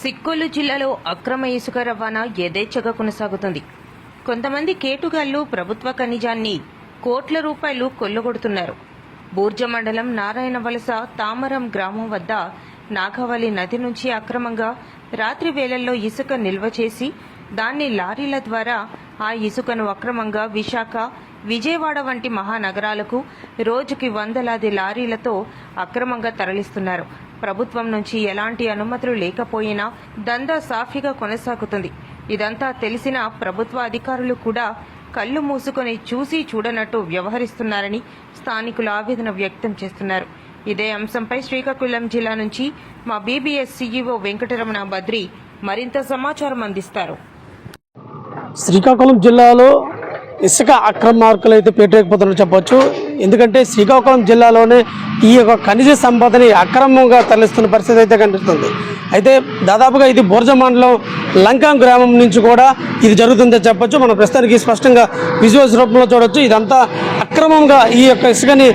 సిక్కోలు జిల్లాలో అక్రమ ఇసుక రవాణా యథేచ్ఛగా కొనసాగుతుంది. కొంతమంది కేటుగాళ్ళు ప్రభుత్వ ఖనిజాన్ని కోట్ల రూపాయలు కొల్లగొడుతున్నారు. బూర్జ మండలం నారాయణ వలస తామరం గ్రామం వద్ద నాగవల్లి నది నుంచి అక్రమంగా రాత్రి వేళల్లో ఇసుక నిల్వ చేసి దాన్ని లారీల ద్వారా ఆ ఇసుకను అక్రమంగా విశాఖ విజయవాడ వంటి మహానగరాలకు రోజుకి వందలాది లారీలతో అక్రమంగా తరలిస్తున్నారు. ప్రభుత్వం నుంచి ఎలాంటి అనుమతులు లేకపోయినా దందా సాఫీగా కొనసాగుతుంది. ఇదంతా తెలిసిన ప్రభుత్వ అధికారులు కూడా కళ్ళు మూసుకొని చూసి చూడనట్టు వ్యవహరిస్తున్నారని స్థానికులు ఆవేదన వ్యక్తం చేస్తున్నారు. ఇదే అంశంపై శ్రీకాకుళం జిల్లా నుంచి మా బీబీఎస్ సీఈఓ వెంకటరమణ బద్రి మరింత సమాచారం అందిస్తారు. శ్రీకాకుళం జిల్లాలో ఇసుక అక్రమ మార్కులు అయితే పెట్టలేకపోతున్నారు చెప్పొచ్చు. ఎందుకంటే శ్రీకాకుళం జిల్లాలోనే ఈ యొక్క ఖనిజ సంపదని అక్రమంగా తరలిస్తున్న పరిస్థితి అయితే కనిపిస్తుంది. అయితే దాదాపుగా ఇది బోర్జ మండలం లంకా గ్రామం నుంచి కూడా ఇది జరుగుతుందని చెప్పొచ్చు. మనం ప్రస్తుతానికి స్పష్టంగా విజువల్స్ రూపంలో చూడొచ్చు. ఇదంతా అక్రమంగా ఈ యొక్క ఇసుకని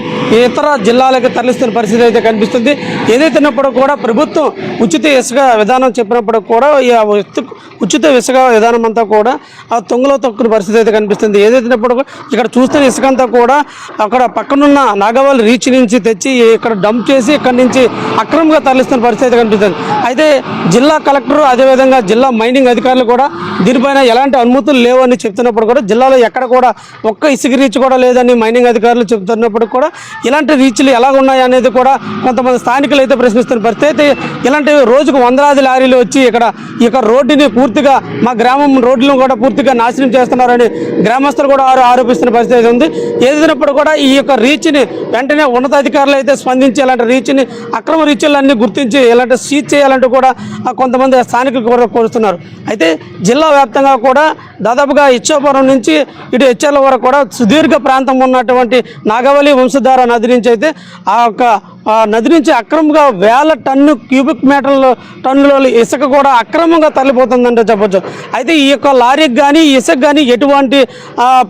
ఇతర జిల్లాలకు తరలిస్తున్న పరిస్థితి అయితే కనిపిస్తుంది. ఏదైతేనప్పుడు కూడా ప్రభుత్వం ఉచిత ఇసుక విధానం చెప్పినప్పుడు కూడా ఈ ఉచిత- ఇసుక విధానం అంతా కూడా ఆ తొంగలో తొక్కుని పరిస్థితి అయితే కనిపిస్తుంది. ఏదైతేనప్పుడు ఇక్కడ చూస్తున్న ఇసుక అంతా కూడా అక్కడ పక్కనున్న నాగవాళ్ళు రీచ్ నుంచి తెచ్చి ఇక్కడ డంప్ చేసి ఇక్కడ నుంచి అక్రమంగా తరలిస్తున్న పరిస్థితి అయితే కనిపిస్తుంది. అయితే జిల్లా కలెక్టర్ అదేవిధంగా జిల్లా మైనింగ్ అధికారులు కూడా దీనిపైన ఎలాంటి అనుమతులు లేవని చెప్తున్నప్పుడు కూడా జిల్లాలో ఎక్కడ కూడా ఒక్క ఇసుక రీచ్ కూడా లేదని మైనింగ్ అధికారులు చెప్తున్నప్పుడు కూడా ఇలాంటి రీచ్లు ఎలా ఉన్నాయి అనేది కూడా కొంతమంది స్థానికులు అయితే ప్రశ్నిస్తున్న పరిస్థితి. ఇలాంటి రోజుకు వందలాది లారీలు వచ్చి ఇక్కడ ఈ యొక్క రోడ్డుని పూర్తిగా మా గ్రామం రోడ్లను కూడా పూర్తిగా నాశనం చేస్తున్నారని గ్రామస్తులు కూడా ఆరోపిస్తున్న పరిస్థితి ఉంది. ఏదైనప్పుడు కూడా ఈ యొక్క రీచ్ని వెంటనే ఉన్నతాధికారులు అయితే స్పందించి ఇలాంటి రీచ్ని అక్రమ రీచ్లన్నీ గుర్తించి ఇలాంటి సీజ్ చేయాలంటూ కూడా కొంతమంది స్థానికులు కూడా కోరుతున్నారు. అయితే జిల్లా వ్యాప్తంగా కూడా దాదాపుగా ఇచ్చాపురం నుంచి ఇటు హెచ్ఎల్ వరకు కూడా సుదీర్ఘ ప్రాంతం ఉన్నటువంటి నాగవల్లి వంశధార నది నుంచి అయితే ఆ యొక్క నది నుంచి అక్రమంగా వేల టన్ను క్యూబిక్ మీటర్ల టన్నుల ఇసుక కూడా అక్రమంగా తరలిపోతుందంటే చెప్పొచ్చు. అయితే ఈ యొక్క లారీకి కానీ ఇసుక కానీ ఎటువంటి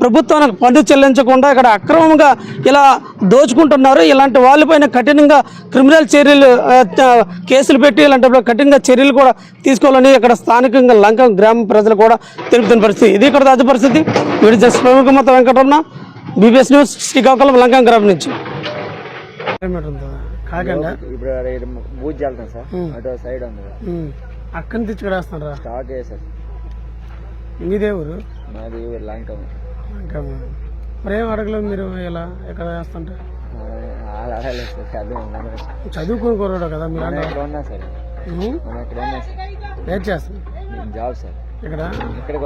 ప్రభుత్వానికి పన్ను చెల్లించకుండా ఇక్కడ అక్రమంగా ఇలా దోచుకుంటున్నారు. ఇలాంటి వాళ్ళపైన కఠినంగా క్రిమినల్ చర్యలు కేసులు పెట్టి ఇలాంటి కఠినంగా చర్యలు కూడా తీసుకోవాలని ఇక్కడ స్థానికంగా లంక గ్రామ ప్రజలు కూడా తెలుపుతున్న పరిస్థితి. ఇది ఇక్కడ తాజా పరిస్థితి. వీడి జస్ట్ ప్రముఖమత వెంకటరమణ బీబీఎస్ న్యూస్ శ్రీకాకుళం లంక గ్రామం నుంచి. కాకండి ఇప్పుడు బూజ్ వెళ్తాం సార్. అటు సైడ్ ఉంది. అక్కడి నుంచి ఇక్కడ వేస్తున్నారా స్టార్ట్ చేశారు. మీదే ఊరు? మాది ఊరు లంకం. ఇంకా మరి ఏం అడగలేదు మీరు ఇలా ఎక్కడ వేస్తుంటే? చదువుకుని కోరాడు కదా మీరు నేను జాబ్ సార్. ఇక్కడ ఇక్కడికి